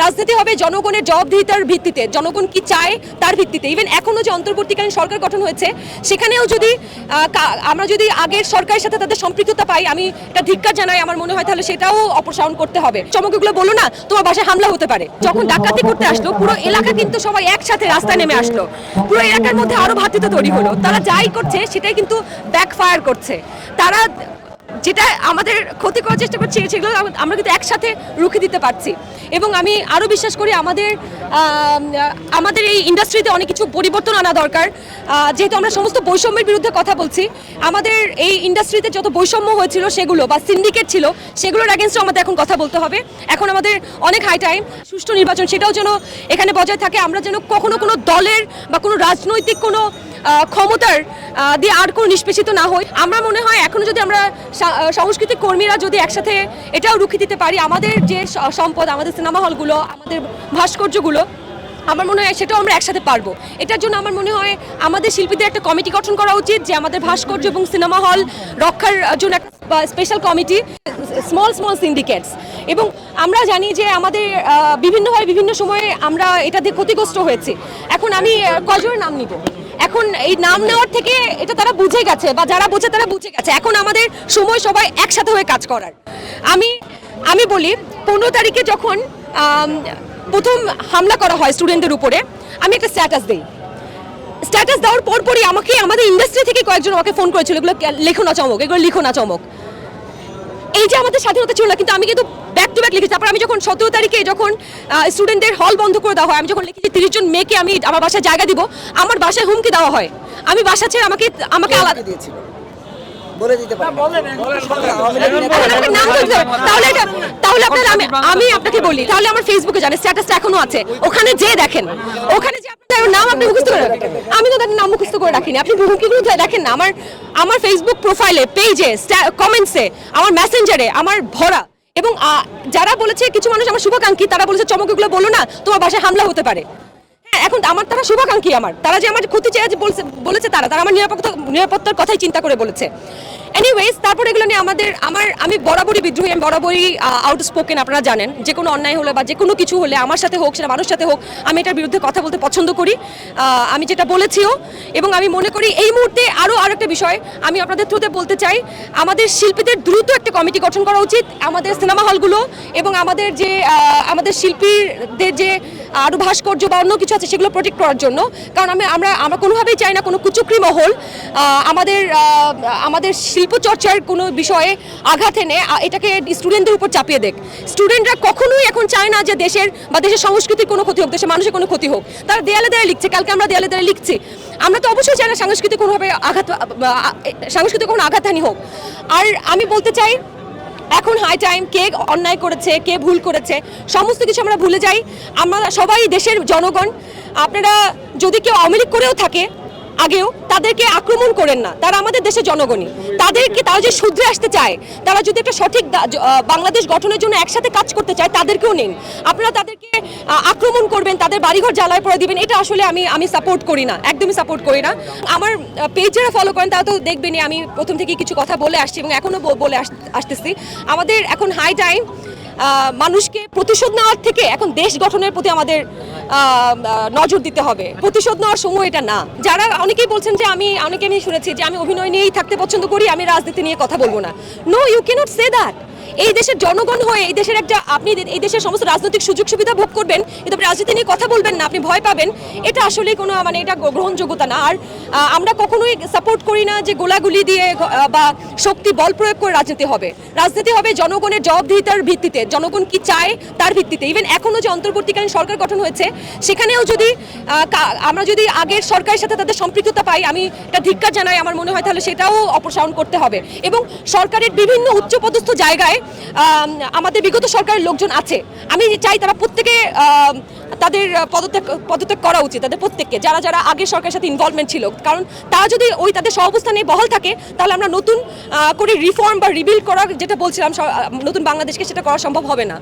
রাজনীতি হবে জনগণের জবাবদিহিতার ভিত্তিতে। জনগণ কি চায় তার ভিত্তিতে। ইভেন এখনও যে অন্তর্বর্তীকালীন সরকার গঠন হয়েছে, সেখানেও যদি আমরা যদি আগের সরকারের সাথে তাদের সম্পৃক্ততা পাই, আমি এটা ধিক্কার জানাই আমার মনে হয়, তাহলে সেটাও অপসারণ করতে হবে। চমকগুলো বলো না, তোমার বাসায় হামলা হতে পারে। যখন ডাকাতি করতে আসলো, পুরো এলাকা কিন্তু সবাই একসাথে রাস্তায় নেমে আসলো। পুরো এলাকার মধ্যে আরও ভাতৃত্ব তৈরি হলো। তারা যাই করছে, সেটাই কিন্তু ব্যাকফায়ার করছে। তারা যেটা আমাদের ক্ষতি করার চেষ্টা করছে সেগুলো আমরা কিন্তু একসাথে রুখে দিতে পারছি। এবং আমি আরও বিশ্বাস করি আমাদের আমাদের এই ইন্ডাস্ট্রিতে অনেক কিছু পরিবর্তন আনা দরকার। যেহেতু আমরা সমস্ত বৈষম্যের বিরুদ্ধে কথা বলছি, আমাদের এই ইন্ডাস্ট্রিতে যত বৈষম্য হয়েছিল সেগুলো বা সিন্ডিকেট ছিল সেগুলোর অ্যাগেনস্টে আমাদের এখন কথা বলতে হবে। এখন আমাদের অনেক হাই টাইম সুষ্ঠু নির্বাচন, সেটাও যেন এখানে বজায় থাকে। আমরা যেন কখনো কোনো দলের বা কোনো রাজনৈতিক কোনো ক্ষমতার দিয়ে আর কোনো নিষ্পেষিত না হই। আমরা মনে হয় এখনও যদি আমরা সাংস্কৃতিক কর্মীরা যদি একসাথে এটাও রুখে দিতে পারি, আমাদের যে সম্পদ, আমাদের সিনেমা হলগুলো, আমাদের ভাস্কর্যগুলো, আমার মনে হয় সেটাও আমরা একসাথে পারব। এটার জন্য আমার মনে হয় আমাদের শিল্পীদের একটা কমিটি গঠন করা উচিত, যে আমাদের ভাস্কর্য এবং সিনেমা হল রক্ষার জন্য একটা special committee small small syndicates এবং আমরা জানি যে আমাদের বিভিন্নভাবে বিভিন্ন সময়ে আমরা এটা দিয়ে ক্ষতিগ্রস্ত হয়েছি। এখন আমি কজনের নাম নিব? এখন এই নাম নেওয়ার থেকে এটা তারা বুঝে গেছে বা যারা বোঝে তারা বুঝে গেছে। এখন আমাদের সময় সবাই একসাথে হয়ে কাজ করার। আমি আমি বলি পনেরো তারিখে যখন প্রথম হামলা করা হয় স্টুডেন্টদের উপরে আমি একটা স্ট্যাটাস দিই। স্ট্যাটাস দেওয়ার পরপরই আমাকে আমাদের ইন্ডাস্ট্রি থেকে কয়েকজন আমাকে ফোন করেছিল এগুলো লেখো না চমক এগুলো লিখো না চমক। এই যে আমাদের স্বাধীনতা ছিল না কিন্তু আমি কিন্তু ব্যাক টু ব্যাক লিখেছি। তারপর আমি যখন সতেরো তারিখে যখন স্টুডেন্টদের হল বন্ধ করে দেওয়া হয় আমি যখন লিখেছি তিরিশ জন মেয়েকে আমি আমার বাসায় জায়গা দিব আমার বাসায় হুমকি দেওয়া হয়। আমি বাসা ছেড়ে আমাকে আমাকে আলাদা দিয়েছিল। বলে দিতে। তাহলে তাহলে আপনার আমি আমি আপনাকে বলি তাহলে আমার ফেসবুকে জানেন স্ট্যাটাসটা এখনও আছে। ওখানে যে দেখেন। ওখানে যে আপনার নাম আপনি মুখস্থ করে রাখেন। আমি তো তাদের নাম মুখস্থ করে রাখিনি। আপনি হুমকিগুলো দেখেন না। আমার আমার ফেসবুক প্রোফাইলে পেজে কমেন্টসে আমার মেসেঞ্জারে আমার ভরা এবং যারা বলেছে কিছু মানুষ আমার শুভাকাঙ্ক্ষী, তারা বলেছে চমকগুলো বলো না, তোমার বাসায় হামলা হতে পারে। হ্যাঁ এখন আমার তারা শুভাকাঙ্ক্ষী আমার। তারা যে আমার ক্ষতি চেয়ে বলেছে তারা তারা আমার নিরাপত্তা, নিরাপত্তার কথাই চিন্তা করে বলেছে। এনিওয়েজ তারপর এগুলো নিয়ে আমাদের, আমার, আমি বরাবরই বিদ্রোহী, আমি বরাবরই আউট স্পোকেন আপনারা জানেন। যে কোনো অন্যায় হলে বা যে কোনো কিছু হলে, আমার সাথে হোক, সেটা মানুষের সাথে হোক, আমি এটার বিরুদ্ধে কথা বলতে পছন্দ করি। আমি যেটা বলেছিও, এবং আমি মনে করি এই মুহূর্তে আরও আর একটা বিষয় আমি আপনাদের থ্রুতে বলতে চাই। আমাদের শিল্পীদের দ্রুত একটা কমিটি গঠন করা উচিত, আমাদের সিনেমা হলগুলো এবং আমাদের যে আমাদের শিল্পীদের যে আরও ভাস্কর্য বা অন্য কিছু আছে, সেগুলো প্রোটেক্ট করার জন্য। কারণ আমি, আমরা আমরা কোনোভাবেই চাই না কোনো কুচুকরি মহল আমাদের আমাদের শিল্প চর্চার কোনো বিষয়ে আঘাত এনে এটাকে স্টুডেন্টদের উপর চাপিয়ে দেখ স্টুডেন্টরা কখনোই এখন চায় না যে দেশের বা দেশের সংস্কৃতির কোনো ক্ষতি হোক, দেশের মানুষের কোনো ক্ষতি হোক। তারা দেয়ালে দেয়ালে লিখছে, কালকে আমরা দেয়ালে দেয়ালে লিখছি। আমরা তো অবশ্যই চাই না সাংস্কৃতিক কোনোভাবে আঘাত সাংস্কৃতিক কোনো আঘাতহানি হোক। আর আমি বলতে চাই, এখন হাই টাইম কে অন্যায় করেছে, কে ভুল করেছে, সমস্ত কিছু আমরা ভুলে যাই। আমরা সবাই দেশের জনগণ। আপনারা যদি কেউ আওয়ামী করেও থাকে আগেও তাদেরকে আক্রমণ করেন না। তারা আমাদের দেশের জনগণই। তাদেরকে তারা যে শুধরে আসতে চায়, তারা যদি একটা সঠিক বাংলাদেশ গঠনের জন্য একসাথে কাজ করতে চায়, তাদেরকেও নিন। আপনারা তাদেরকে আক্রমণ করবেন, তাদের বাড়িঘর জ্বালায় পড়ে দিবেন, এটা আসলে আমি আমি সাপোর্ট করি না, একদমই সাপোর্ট করি না। আমার পেজ যারা ফলো করেন, তারা তো দেখবেনই, আমি প্রথম থেকে কিছু কথা বলে আসছি এবং এখনও বলে আসতেছি। আমাদের এখন হাই টাইম মানুষকে প্রতিশোধ নেওয়ার থেকে এখন দেশ গঠনের প্রতি আমাদের নজর দিতে হবে। প্রতিশোধ নেওয়ার সময় এটা না। যারা অনেকেই বলছেন যে আমি, অনেকে আমি শুনেছি যে আমি অভিনয় নিয়েই থাকতে পছন্দ করি, আমি রাজনীতি নিয়ে কথা বলব না। No you cannot say that এই দেশের জনগণ হয়ে, এই দেশের একটা আপনি এই দেশের সমস্ত রাজনৈতিক সুযোগ সুবিধা ভোগ করবেন কিন্তু আপনি রাজনীতি নিয়ে কথা বলবেন না, আপনি ভয় পাবেন, এটা আসলে কোনো মানে এটা গ্রহণযোগ্যতা না। আর আমরা কখনোই সাপোর্ট করি না যে গোলাগুলি দিয়ে বা শক্তি, বল প্রয়োগ করে রাজনীতি হবে। রাজনীতি হবে জনগণের জবাবদিহিতার ভিত্তিতে, জনগণ কি চায় তার ভিত্তিতে। ইভেন এখনও যে অন্তর্বর্তীকালীন সরকার গঠন হয়েছে, সেখানেও যদি আমরা যদি আগের সরকারের সাথে তাদের সম্পৃক্ততা পাই, আমি এটা ধিক্কার জানাই, আমার মনে হয় তাহলে সেটাও অপসারণ করতে হবে। এবং সরকারের বিভিন্ন উচ্চপদস্থ জায়গায় আমাদের বিগত সরকারের লোকজন আছে। আমি চাই তারা প্রত্যেকে তাদের পদত্যাগ পদত্যাগ করা উচিত, তাদের প্রত্যেককে। যারা যারা আগে সরকারের সাথে ইনভলভমেন্ট ছিল, কারণ তারা যদি ওই তাদের সহবস্থানে বহাল থাকে, তাহলে আমরা নতুন করে রিফর্ম বা রিবিল্ড করা, যেটা বলছিলাম নতুন বাংলাদেশকে সেটা করা সম্ভব হবে না।